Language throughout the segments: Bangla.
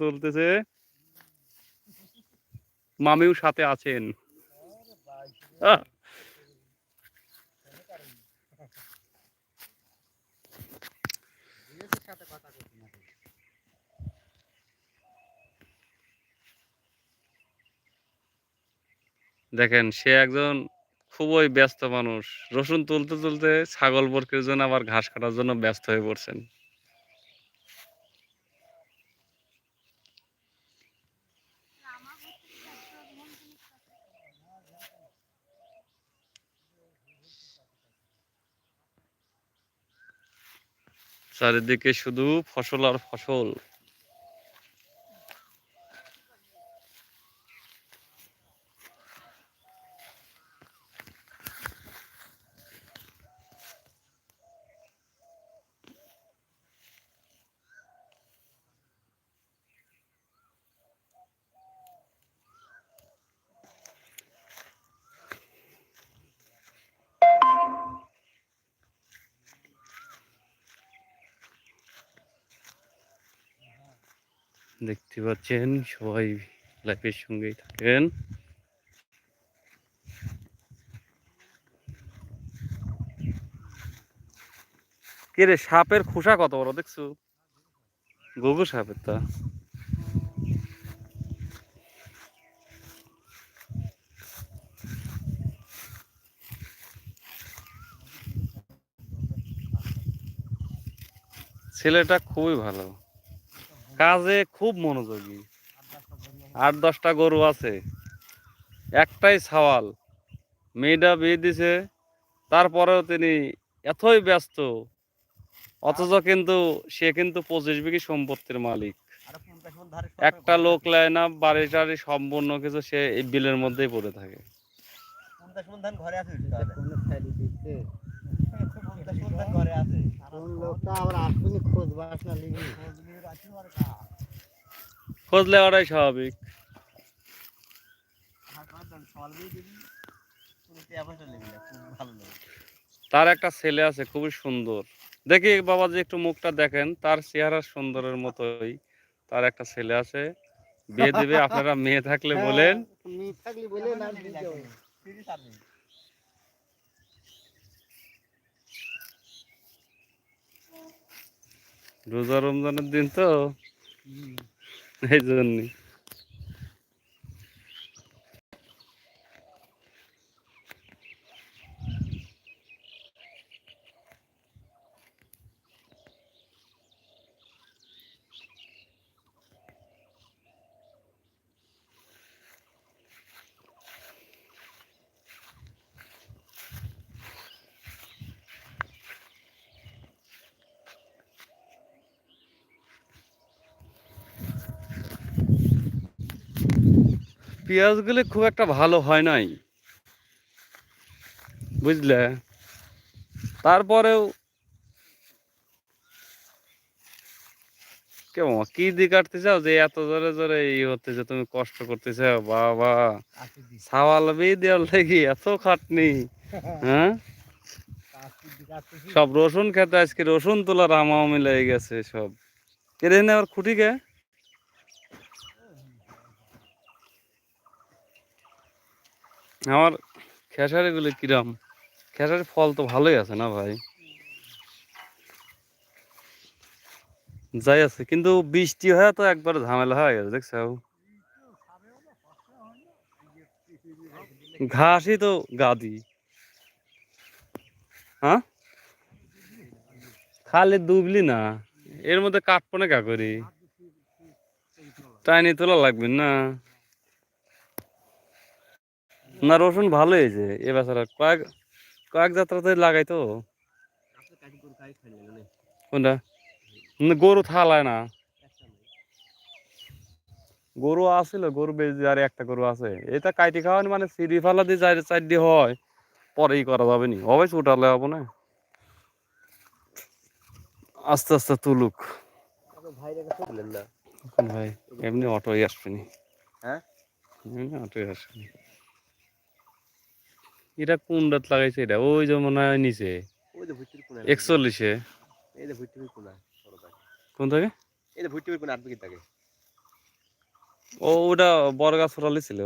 তুলতেছে। মামিও সাথে আছেন। দেখেন, সে একজন খুবই ব্যস্ত মানুষ। রসুন তুলতে তুলতে ছাগল বরকের জন্য আবার ঘাস কাটার জন্য ব্যস্ত হয়ে পড়ছেন। চারিদিকে শুধু ফসল আর ফসল। দেখতে পাচ্ছেন, সবাই লাইফের সঙ্গেই থাকেন। রে, সাপের খোসা কত বড় দেখছ? গগু সাপের তা। ছেলেটা খুবই ভালো। কাজে খুব মনোযোগী। আট দশটা গরু আছে। একটাই সওয়াল মেয়েটা বিয়ে দিছে, তারপরেও তিনি এতই ব্যস্ত, অথচ কিন্তু সে কিন্তু পঁচিশ বিঘি সম্পত্তির মালিক। একটা লোক নেয় না, বাড়ি টাড়ি সম্পূর্ণ কিছু সে এই বিলের মধ্যেই পড়ে থাকে। ঘরে আছে খোঁজ লেওয়াটাই স্বাভাবিক। তার একটা ছেলে আছে খুবই সুন্দর। দেখি বাবাজি একটু মুখটা দেখেন তার চেহারা সুন্দরের মতোই। তার একটা ছেলে আছে বিয়ে দিবে আপনারা মেয়ে থাকলে বলেন। থাকলি বলে না দিয়ে যাও। রোজা রমজানের দিন তো? এই জন্য পেঁয়াজগুলি খুব একটা ভালো হয় নাই। বুঝলে? তারপরেও কেমন কি দিয়ে কাটতে চাও যে এত জোরে জোরে ই হতেছে তুমি কষ্ট করতে চাও বাবা সাওয়াল দেওয়ার লাগি এত খাটনি হ্যাঁ? সব রসুন খেতে, আজকে রসুন তোলার আমামি লেগে গেছে সব। কেড়ে নেওয়ার খুঁটি কে? আমার খেসারি খেসারিগুলো কিরম? খেসারির ফল তো ভালোই আছে না ভাই? যাই আছে, কিন্তু বৃষ্টি হয়ে তো একবার ঝামেলা হয়ে গেছে, দেখছ? ঘাসই তো গাদি। হ্যাঁ? খালি ডুবলি না? এর মধ্যে কাটবো না কা করি টাইনি তোলা লাগবে না? না রসুন ভালো হয়েছে। এ বছর কয়েক কয়েক যাত্রাতে লাগাই তো কোনটা গরু থালায় না। গরু আছিল গরু বেশি আর একটা গরু আছে। এটা কাইটি খাওয়ানি মানে সিঁড়ি ফালা দিয়ে চার চারটি হয়। পরেই করা যাবে নি। হবে উঠালে হব না? আস্তে আস্তে তুলুক। ভাই এমনি অটোই আসবেনি হ্যাঁ? এমনি অটোই আসবেনি এটা কোন রাত লাগাইছে এটা? ওই যে মনে হয় নিচে। একচল্লিশে। কোনা থেকে? ও ওটা বরগাছ ফরালি ছিল।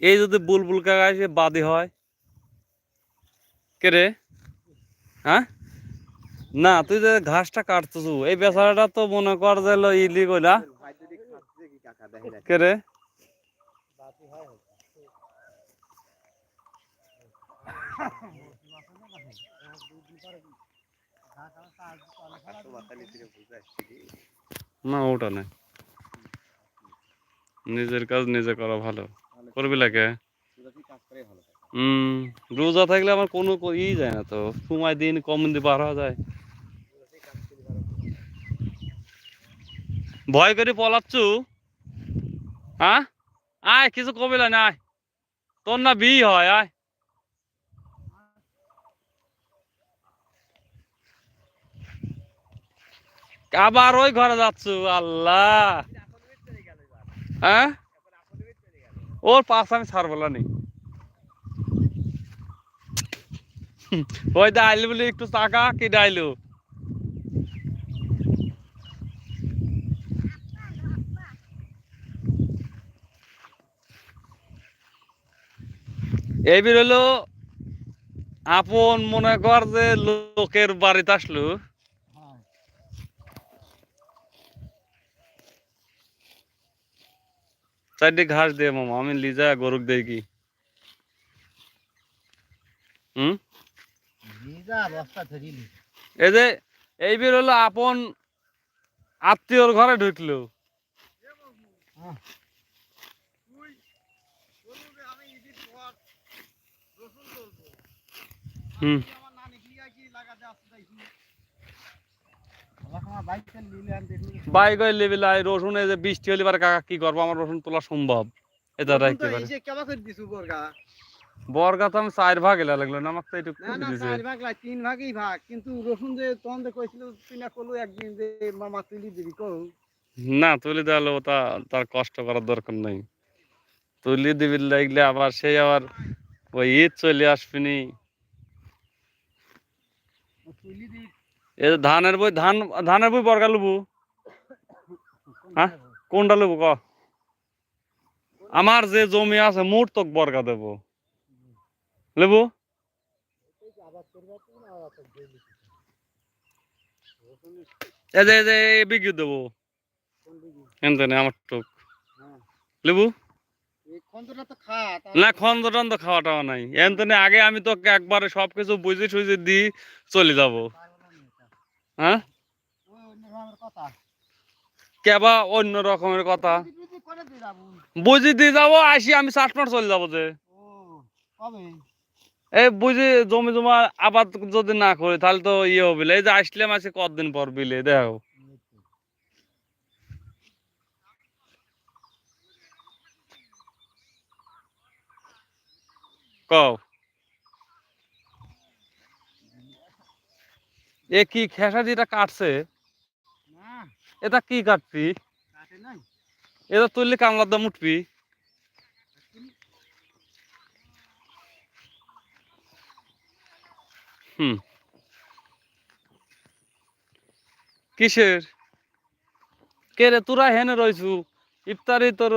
এই যদি বুলবুল কাকা এসে বাদী হয় কে রে হ্যাঁ? না তুই যে ঘাসটা কাটতেছ এই বেচারাটা তো মনে কর যে ইলি কইলা কে রে মাথা নিচে বুঝে আসছে কি না, ওটা না নিজের কাজ নিজে করা ভালো। করবি লাগে? হম, রোজা থাকলে আমার কোনো ই যায় না তো। সময় দিন, কম দিন পার হওয়া যায়। ভয় করে পলাচ্ছু? হ্যাঁ আয়, কিছু কবিলা না তোর না বি হয়, আয়। আবার ওই ঘরে যাচ্ছ, আল্লাহ। হ্যাঁ? ওর পাশ আমি ছাড়বো না ওই ডাইল বলে একটু টাকা কি ডাইলু? এই বের হলো আপন মনে কর যে লোকের বাড়িতে আসলো। চারটে ঘাস দিয়ে মামা আমি লিজা গরুক দেই কি। হুম? এই যে এই বের হলো আপন আত্মীয়র ঘরে ঢুকলো। হুম। বাইক লেভেল আই রসুন এই যে বৃষ্টি হলে এবার কাকা কি করব? আমার রসুন তোলা সম্ভব। এটা রাখতে পারে বর্গা? তো আমি চার ভাগ এলা লাগল না আমাকে তো চার ভাগ লাই তিন ভাগই ভাগ। কিন্তু রসুন যে তখন কইছিল তুই না কলু একদিন যে মামা তুলি দিবি না তুলি দেওয়ালে তা তার কষ্ট করার দরকার নাই। তুলি দিবি লাগলে আবার সেই আবার ওই ঈদ চলে আসবিনি তুলি দিবি ধানের বই, ধান, ধানের বই বরগা লুবু। হ্যাঁ? কোনটা লুবু ক? আমার যে জমি আছে মোট তোক বরগা দেব। লেবু? দেবো। লেবু? তো আগে আমি তোকে একবারে সবকিছু বুঝে সুঝে দিই চলে যাব। হ্যাঁ? কেবা অন্য রকমের কথা। বুঝি দিয়ে যাব, আসি আমি চাটমাট চলে যাব যে। এই বুঝি জমি জমা আবাদ যদি না করি, তাহলে তো ইয়ে হবে এই যে আসলাম আছে কতদিন পর বিলে, দেখো। কও। এ কি খেসা যেটা কাটছে? এটা কি কাটবি? এটা তুললে কামলার দাম উঠবি। হুম। কিসের? কে রে তোরা হেনে রইছু? ইফতারি তোর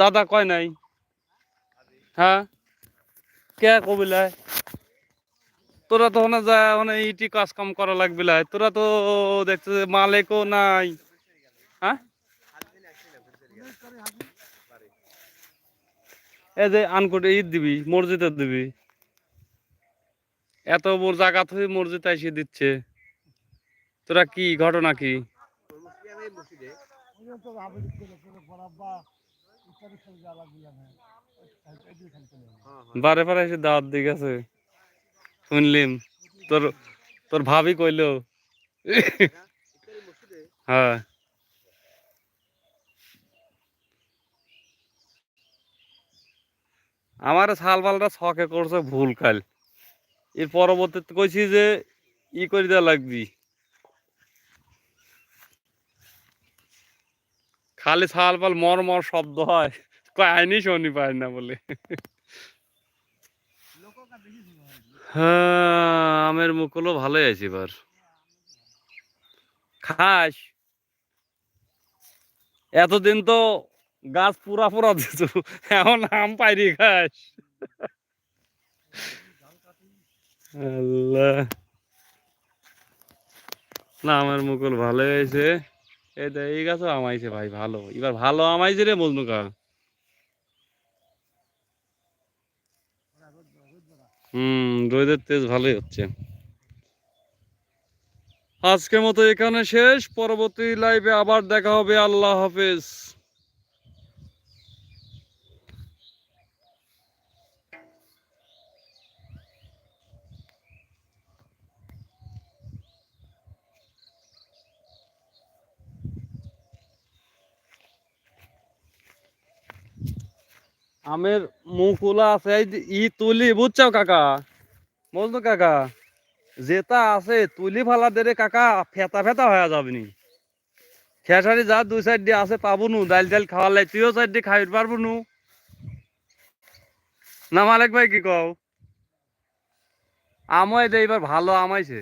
দাদা কয় নাই? হ্যাঁ? কে কবিলায়? তোরা তো ওখানে যা মানে ইটি কাজ কাম করা লাগবে লাই। তোরা তো দেখতে মালিকও নাই। হ্যাঁ? এই যে আনকোটে ঈদ দিবি, মসজিদে দিবি। এত বড় জায়গা থেকে মসজিদ এসে দিচ্ছে। তোরা কি, ঘটনা কি? বারে বারে এসে দাওয়াত দিয়ে গেছে শুনলিম। তোর তোর ভাবি কইলো। হ্যাঁ। আমার সালবালটা শখে করছে ভুল কাল। এর পরবর্তীতে কইছি যে, ই করে দেওয়া লাগবি। খালি সালবাল মর মর শব্দ হয়। কয়, আইনি শুনি পায় না বলে। হ্যাঁ আমের মুকুলও ভালোই আছে এবার। খাস। এতদিন তো গাছ পুরা পুরা দিত, এখন আম পাইরি খাস। আল্লাহ। না, আমার মুকুল ভালো হয়েছে। এই গাছও আমাইছে ভাই, ভালো। এবার ভালো আমাইছে রে বলনু হুম, রোদের তেজ ভালোই হচ্ছে। আজকের মতো এখানে শেষ। পরবর্তী লাইভে আবার দেখা হবে। আল্লাহ হাফেজ। আমের মুকুলা আছে ই তুলি, বুঝছ কাকা? বলতো কাকা, যেটা আছে তুলি ফালা দেরে কাকা, ফেতা ফেতা হয়ে যাবে নি। খেসারি যা দুই সাইড দিয়ে আছে পাবো নু ডাল ডাল খাওয়ালাই তুইও সাইড দিয়ে খাইতে পারব নু। না মালিক ভাই, কি কও? আমায় দে এবার ভালো আমাইছে।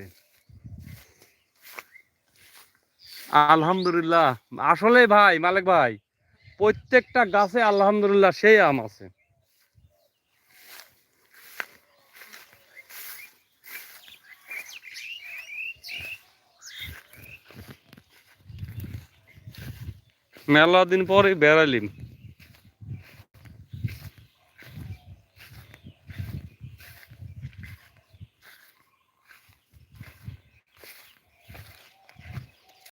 আলহামদুলিল্লাহ আসলে ভাই, মালিক ভাই। প্রত্যেকটা গাছে আলহামদুলিল্লাহ সেই আম আছে। মেলা দিন পরে বেড়ালিম